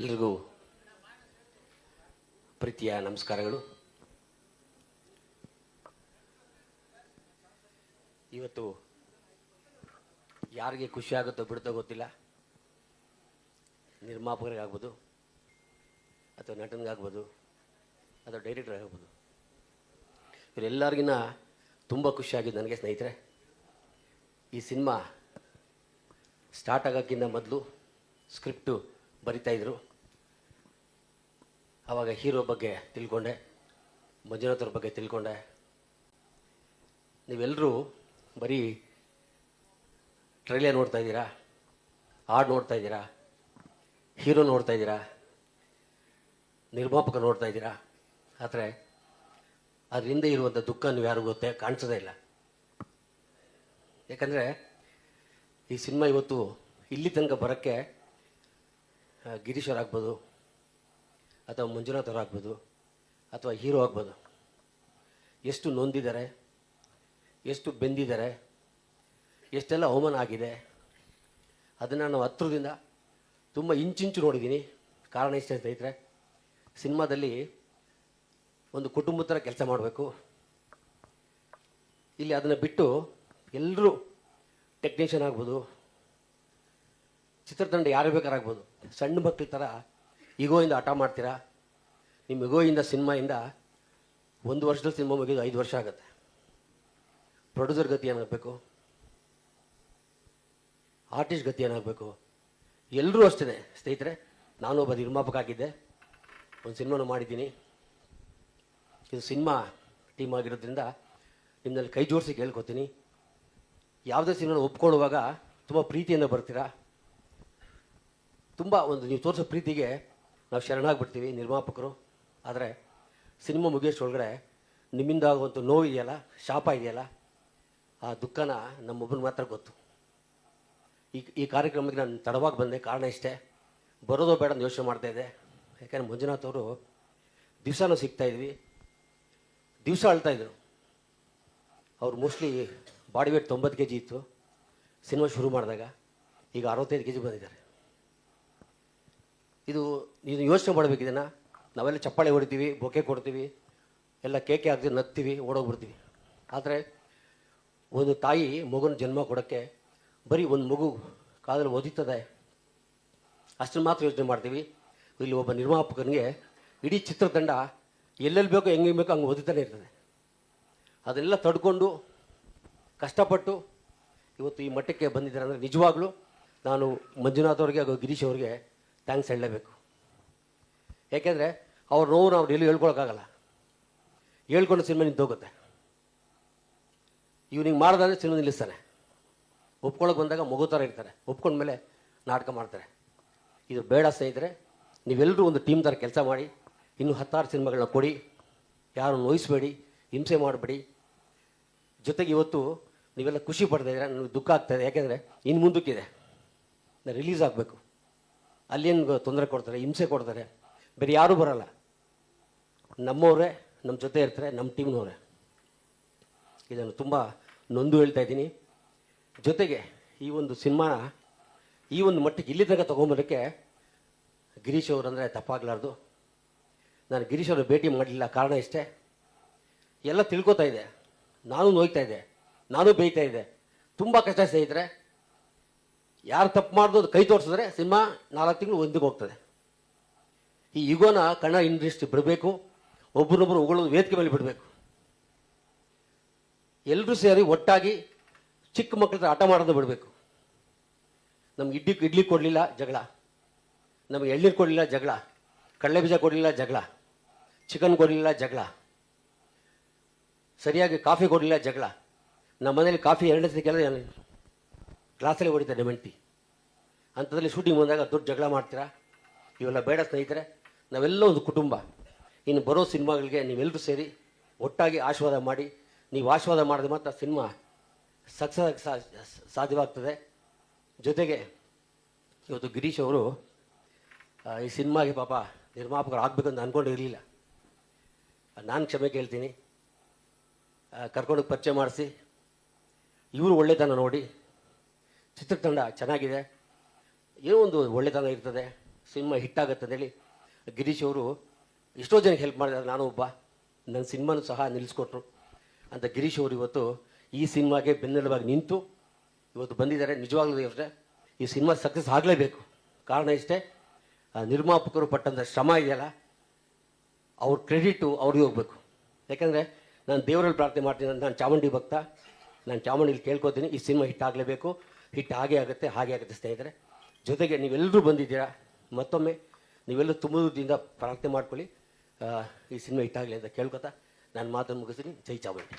ಎಲ್ರಿಗೂ ಪ್ರೀತಿಯ ನಮಸ್ಕಾರಗಳು. ಇವತ್ತು ಯಾರಿಗೆ ಖುಷಿ ಆಗುತ್ತೋ ಬಿಡುತ್ತೋ ಗೊತ್ತಿಲ್ಲ. ನಿರ್ಮಾಪಕರಿಗಾಗ್ಬೋದು, ಅಥವಾ ನಟನಿಗಾಗ್ಬೋದು, ಅಥವಾ ಡೈರೆಕ್ಟರ್ ಆಗ್ಬೋದು ಇವರೆಲ್ಲರಿಗಿನ್ನ ತುಂಬ ಖುಷಿಯಾಗಿದ್ದು ನನಗೆ ಸ್ನೇಹಿತರೆ. ಈ ಸಿನಿಮಾ ಸ್ಟಾರ್ಟ್ ಆಗೋಕ್ಕಿಂತ ಮೊದಲು ಸ್ಕ್ರಿಪ್ಟು ಬರಿತಾಯಿದ್ರು ಆವಾಗ ಹೀರೋ ಬಗ್ಗೆ ತಿಳ್ಕೊಂಡೆ ಮಂಜುನಾಥರ ಬಗ್ಗೆ ತಿಳ್ಕೊಂಡೆ. ನೀವೆಲ್ಲರೂ ಬರೀ ಟ್ರೈಲರ್ ನೋಡ್ತಾ ಇದ್ದೀರಾ? ಹಾಡು ನೋಡ್ತಾ ಇದ್ದೀರಾ? ಹೀರೋ ನೋಡ್ತಾ ಇದ್ದೀರಾ? ನಿರ್ಮಾಪಕ ನೋಡ್ತಾ ಇದ್ದೀರಾ? ಆದರೆ ಅದರಿಂದ ಇರುವಂಥ ದುಃಖ ನೀವು ಯಾರಿಗೂ ಗೊತ್ತೇ ಕಾಣಿಸೋದೇ ಇಲ್ಲ. ಯಾಕಂದರೆ ಈ ಸಿನಿಮಾ ಇವತ್ತು ಇಲ್ಲಿ ತನಕ ಬರೋಕ್ಕೆ ಗಿರೀಶ್ ಆಗ್ಬೋದು, ಅಥವಾ ಮಂಜುನಾಥ್ ಆಗ್ಬೋದು, ಅಥವಾ ಹೀರೋ ಆಗ್ಬೋದು. ಎಷ್ಟು ನೊಂದಿದ್ದಾರೆ, ಎಷ್ಟು ಬೆಂದಿದ್ದಾರೆ, ಎಷ್ಟೆಲ್ಲ ಅವಮಾನ ಆಗಿದೆ, ಅದನ್ನು ನಾವು ಹತ್ರದಿಂದ ತುಂಬ ಇಂಚಿಂಚು ನೋಡಿದ್ದೀನಿ. ಕಾರಣ ಇಷ್ಟೇ ಸ್ನೇಹಿತರೆ ಸಿನಿಮಾದಲ್ಲಿ ಒಂದು ಕುಟುಂಬದ ಥರ ಕೆಲಸ ಮಾಡಬೇಕು. ಇಲ್ಲಿ ಅದನ್ನು ಬಿಟ್ಟು ಎಲ್ಲರೂ ಟೆಕ್ನಿಷಿಯನ್ ಆಗ್ಬೋದು ಚಿತ್ರತಂಡ ಯಾರು ಬೇಕಾರಾಗ್ಬೋದು. ಸಣ್ಣ ಮಕ್ಳ ಥರ ಈಗೋಯಿಂದ ಆಟ ಮಾಡ್ತೀರಾ? ನಿಮ್ಮ ಇಗೋಯಿಂದ ಸಿನಿಮಾಯಿಂದ ಒಂದು ವರ್ಷದಲ್ಲಿ ಸಿನಿಮಾ ಮುಗಿದು ಐದು ವರ್ಷ ಆಗುತ್ತೆ. ಪ್ರೊಡ್ಯೂಸರ್ ಗತಿ ಏನಾಗಬೇಕು? ಆರ್ಟಿಸ್ಟ್ ಗತಿ ಏನಾಗಬೇಕು? ಎಲ್ಲರೂ ಅಷ್ಟೇ ಸ್ನೇಹಿತರೆ, ನಾನು ಒಬ್ಬ ನಿರ್ಮಾಪಕ ಆಗಿದ್ದೆ. ಒಂದು ಸಿನಿಮಾನು ಮಾಡಿದ್ದೀನಿ. ಇದು ಸಿನಿಮಾ ಟೀಮ್ ಆಗಿರೋದ್ರಿಂದ ನಿಮ್ಮಲ್ಲಿ ಕೈ ಜೋಡಿಸಿ ಕೇಳ್ಕೊತೀನಿ. ಯಾವುದೇ ಸಿನಿಮಾನ ಒಪ್ಕೊಳ್ಳುವಾಗ ತುಂಬ ಪ್ರೀತಿಯಿಂದ ಬರ್ತೀರಾ? ತುಂಬ ಒಂದು ನೀವು ತೋರಿಸೋ ಪ್ರೀತಿಗೆ ನಾವು ಶರಣಾಗ್ಬಿಡ್ತೀವಿ ನಿರ್ಮಾಪಕರು. ಆದರೆ ಸಿನಿಮಾ ಮುಗಿಯೋಷ್ಟೊಳಗಡೆ ನಿಮ್ಮಿಂದ ಆಗುವಂಥ ನೋವು ಇದೆಯಲ್ಲ, ಶಾಪ ಇದೆಯಲ್ಲ, ಆ ದುಃಖನ ನಮ್ಮೊಬ್ಬನ ಮಾತ್ರ ಗೊತ್ತು. ಈ ಈ ಕಾರ್ಯಕ್ರಮಕ್ಕೆ ನಾನು ತಡವಾಗಿ ಬಂದೆ, ಕಾರಣ ಇಷ್ಟೇ. ಬರೋದೋ ಬೇಡ ಅಂತ ಯೋಚನೆ ಮಾಡ್ತಾಯಿದ್ದೆ ಯಾಕೆಂದರೆ ಮಂಜುನಾಥ್ ಅವರು ದಿವಸನೂ ಸಿಗ್ತಾ ಇದ್ವಿ. ದಿವಸ ಅಳ್ತಾಯಿದ್ರು ಅವ್ರು ಮೋಸ್ಟ್ಲಿ ಬಾಡಿ ವೇಟ್ ತೊಂಬತ್ತು ಕೆ ಜಿ ಇತ್ತು. ಸಿನಿಮಾ ಶುರು ಮಾಡಿದಾಗ ಈಗ ಅರವತ್ತೈದು ಕೆ ಜಿ ಬಂದಿದ್ದಾರೆ. ಇದು ಇದು ಯೋಚನೆ ಮಾಡಬೇಕು ಇದನ್ನು. ನಾವೆಲ್ಲ ಚಪ್ಪಾಳೆ ಹೊಡಿತೀವಿ ಬೊಕೆ ಕೊಡ್ತೀವಿ, ಎಲ್ಲ ಕೇಕೆ ಹಾಕ್ತೀವಿ ನಗ್ತೀವಿ ಓಡೋಗ್ಬಿಡ್ತೀವಿ. ಆದರೆ ಒಂದು ತಾಯಿ ಮಗುನ ಜನ್ಮ ಕೊಡೋಕ್ಕೆ ಬರೀ ಒಂದು ಮಗು ಕಾದಲ್ಲಿ ಒದಿತದೆ. ಅಷ್ಟನ್ನು ಮಾತ್ರ ಯೋಚನೆ ಮಾಡ್ತೀವಿ. ಇಲ್ಲಿ ಒಬ್ಬ ನಿರ್ಮಾಪಕನಿಗೆ ಇಡೀ ಚಿತ್ರತಂಡ ಎಲ್ಲೆಲ್ಲಿ ಬೇಕೋ ಹೆಂಗೆ ಬೇಕೋ ಹಂಗೆ ಓದಿತಾನೆ ಇರ್ತದೆ. ಅದೆಲ್ಲ ತಡ್ಕೊಂಡು ಕಷ್ಟಪಟ್ಟು ಇವತ್ತು ಈ ಮಟ್ಟಕ್ಕೆ ಬಂದಿದ್ದಾರೆ ಅಂದರೆ ನಿಜವಾಗ್ಲೂ ನಾನು ಮಂಜುನಾಥ್ ಅವ್ರಿಗೆ ಹಾಗೂ ಗಿರೀಶ್ ಅವ್ರಿಗೆ ಥ್ಯಾಂಕ್ಸ್ ಹೇಳಲೇಬೇಕು. ಯಾಕೆಂದರೆ ಅವ್ರ ನೋವು ನಾವು ಡೈಲಿ ಹೇಳ್ಕೊಳಕ್ಕಾಗಲ್ಲ. ಹೇಳ್ಕೊಂಡು ಸಿನಿಮಾ ನಿಂತೋಗುತ್ತೆ ಇವ್ನಿಗೆ ಮಾಡ್ದಾದ್ರೆ ಸಿನಿಮಾ ನಿಲ್ಲಿಸ್ತಾನೆ ಒಪ್ಕೊಳ್ಳೋಕೆ ಬಂದಾಗ ಮಗು ಥರ ಇರ್ತಾರೆ. ಒಪ್ಕೊಂಡ್ಮೇಲೆ ನಾಟಕ ಮಾಡ್ತಾರೆ. ಇದು ಬೇಡ ಸ್ನೇಹಿತರೆ ನೀವೆಲ್ಲರೂ ಒಂದು ಟೀಮ್ ಥರ ಕೆಲಸ ಮಾಡಿ, ಇನ್ನೂ ಹತ್ತಾರು ಸಿನಿಮಾಗಳನ್ನ ಕೊಡಿ, ಯಾರು ನೋಯಿಸ್ಬೇಡಿ, ಹಿಂಸೆ ಮಾಡಬೇಡಿ. ಜೊತೆಗೆ ಇವತ್ತು ನೀವೆಲ್ಲ ಖುಷಿ ಪಡ್ತಾ ಇದ್ದೀರಾ, ನನಗೆ ದುಃಖ ಆಗ್ತಾಯಿದೆ ಯಾಕೆಂದರೆ ಇನ್ನು ಮುಂದಕ್ಕಿದೆ. ರಿಲೀಸ್ ಆಗಬೇಕು. ಅಲ್ಲೇನು ತೊಂದರೆ ಕೊಡ್ತಾರೆ, ಹಿಂಸೆ ಕೊಡ್ತಾರೆ. ಬೇರೆ ಯಾರೂ ಬರಲ್ಲ. ನಮ್ಮವರೇ ನಮ್ಮ ಜೊತೆ ಇರ್ತಾರೆ ನಮ್ಮ ಟೀಮ್ನವರೇ. ಇದನ್ನು ತುಂಬ ನೊಂದು ಹೇಳ್ತಾ ಇದ್ದೀನಿ. ಜೊತೆಗೆ ಈ ಒಂದು ಸಿನಿಮಾನ ಈ ಒಂದು ಮಟ್ಟಕ್ಕೆ ಇಲ್ಲಿ ತನಕ ತೊಗೊಂಬರೋಕ್ಕೆ ಗಿರೀಶ್ ಅವರು ಅಂದರೆ ತಪ್ಪಾಗಲಾರ್ದು. ನಾನು ಗಿರೀಶ್ ಅವರು ಭೇಟಿ ಮಾಡಲಿಲ್ಲ, ಕಾರಣ ಇಷ್ಟೇ. ಎಲ್ಲ ತಿಳ್ಕೊತಾ ಇದೆ. ನಾನು ನೋಯ್ತಾ ಇದೆ. ನಾನು ಬೇಯ್ತಾ ಇದೆ. ತುಂಬ ಕಷ್ಟ ಸ್ನೇಹಿತರೆ. ಯಾರು ತಪ್ಪು ಮಾಡ್ದು ಕೈ ತೋರಿಸಿದ್ರೆ ಸಿನಿಮಾ ನಾಲ್ಕು ತಿಂಗಳು ಒಂದಿಗೆ ಹೋಗ್ತದೆ. ಈ ಯುಗೋನ ಕಣ ಇಂಡಸ್ಟ್ರಿ ಬಿಡಬೇಕು ಒಬ್ಬರೊಬ್ಬರು ಉಗಳು ವೇದಿಕೆ ಮೇಲೆ ಬಿಡಬೇಕು. ಎಲ್ಲರೂ ಸೇರಿ ಒಟ್ಟಾಗಿ ಚಿಕ್ಕ ಮಕ್ಕಳ ಆಟ ಮಾಡೋದು ಬಿಡಬೇಕು. ನಮ್ಗೆ ಇಡ್ಲಿ ಇಡ್ಲಿ ಕೊಡಲಿಲ್ಲ, ಜಗಳ. ನಮಗೆ ಎಳ್ನೀರು ಕೊಡಲಿಲ್ಲ, ಜಗಳ. ಕಡಲೆ ಬೀಜ ಕೊಡಲಿಲ್ಲ, ಜಗಳ. ಚಿಕನ್ ಕೊಡಲಿಲ್ಲ, ಜಗಳ. ಸರಿಯಾಗಿ ಕಾಫಿ ಕೊಡಲಿಲ್ಲ, ಜಗಳ. ನಮ್ಮ ಮನೇಲಿ ಕಾಫಿ ಎರಡನೇ ಸತಿ ಕೆಲ ಗ್ಲಾಸಲ್ಲಿ ಹೊಡಿತಾರೆ ಮೆಂಟಿ. ಅಂಥದ್ರಲ್ಲಿ ಶೂಟಿಂಗ್ ಬಂದಾಗ ದೊಡ್ಡ ಜಗಳ ಮಾಡ್ತೀರಾ? ಇವೆಲ್ಲ ಬೇಡ ಸ್ನೇಹಿತರೆ, ನಾವೆಲ್ಲ ಒಂದು ಕುಟುಂಬ. ಇನ್ನು ಬರೋ ಸಿನಿಮಾಗಳಿಗೆ ನೀವೆಲ್ಲರೂ ಸೇರಿ ಒಟ್ಟಾಗಿ ಆಶೀರ್ವಾದ ಮಾಡಿ, ನೀವು ಆಶೀರ್ವಾದ ಮಾಡಿದ್ರೆ ಮಾತ್ರ ಸಿನಿಮಾ ಸಕ್ಸಸ್ ಸಾಧ್ಯವಾಗ್ತದೆ. ಜೊತೆಗೆ ಇವತ್ತು ಗಿರೀಶ್ ಅವರು ಈ ಸಿನಿಮಾಗೆ ಪಾಪ ನಿರ್ಮಾಪಕರು ಆಗಬೇಕಂತ ಅಂದ್ಕೊಂಡಿರಲಿಲ್ಲ ನಾನು ಕ್ಷಮೆ ಕೇಳ್ತೀನಿ. ಕರ್ಕೊಂಡೋಗಿ ಪರಿಚಯ ಮಾಡಿಸಿ. ಇವರು ಒಳ್ಳೆತನ ನೋಡಿ ಚಿತ್ರತಂಡ ಚೆನ್ನಾಗಿದೆ. ಏನೋ ಒಂದು ಒಳ್ಳೆತನ ಇರ್ತದೆ. ಸಿನಿಮಾ ಹಿಟ್ಟಾಗತ್ತೆ ಅಂತೇಳಿ ಗಿರೀಶ್ ಅವರು ಎಷ್ಟೋ ಜನಕ್ಕೆ ಹೆಲ್ಪ್ ಮಾಡಿದ್ದಾರೆ. ನಾನು ಒಬ್ಬ. ನನ್ನ ಸಿನಿಮಾನು ಸಹ ನಿಲ್ಲಿಸ್ಕೊಟ್ರು. ಅಂತ ಗಿರೀಶ್ ಅವರು ಇವತ್ತು ಈ ಸಿನಿಮಾಗೆ ಬೆನ್ನೆಲುಬಾಗಿ ನಿಂತು ಇವತ್ತು ಬಂದಿದ್ದಾರೆ. ನಿಜವಾಗ್ಲೂ ಅಷ್ಟೇ. ಈ ಸಿನಿಮಾ ಸಕ್ಸಸ್ ಆಗಲೇಬೇಕು. ಕಾರಣ ಇಷ್ಟೇ ನಿರ್ಮಾಪಕರು ಪಟ್ಟಂಥ ಶ್ರಮ ಇದೆಯಲ್ಲ, ಅವ್ರ ಕ್ರೆಡಿಟು ಅವ್ರಿಗೆ ಹೋಗ್ಬೇಕು. ಯಾಕೆಂದರೆ ನಾನು ದೇವರಲ್ಲಿ ಪ್ರಾರ್ಥನೆ ಮಾಡ್ತೀನಿ. ಅಂತ ನಾನು ಚಾಮುಂಡಿ ಭಕ್ತ. ನಾನು ಚಾಮುಂಡಿಲಿ ಕೇಳ್ಕೊತೀನಿ. ಈ ಸಿನಿಮಾ ಹಿಟ್ ಆಗಲೇಬೇಕು. ಹಿಟ್ ಹಾಗೆ ಆಗುತ್ತೆ ಹಾಗೆ ಆಗುತ್ತೆ ಸ್ನೇಹಿತರೆ. ಜೊತೆಗೆ ನೀವೆಲ್ಲರೂ ಬಂದಿದ್ದೀರಾ, ಮತ್ತೊಮ್ಮೆ ನೀವೆಲ್ಲರೂ ತುಂಬುದರಿಂದ ಪ್ರಾರ್ಥನೆ ಮಾಡ್ಕೊಳ್ಳಿ. ಈ ಸಿನಿಮಾ ಹಿಟ್ಟಾಗಲಿ ಅಂತ ಕೇಳ್ಕೊತಾ, ನಾನು ಮಾತನ್ನು ಮುಗಿಸ್ತೀನಿ. ಜೈ ಚಾಮುಂಡಿ.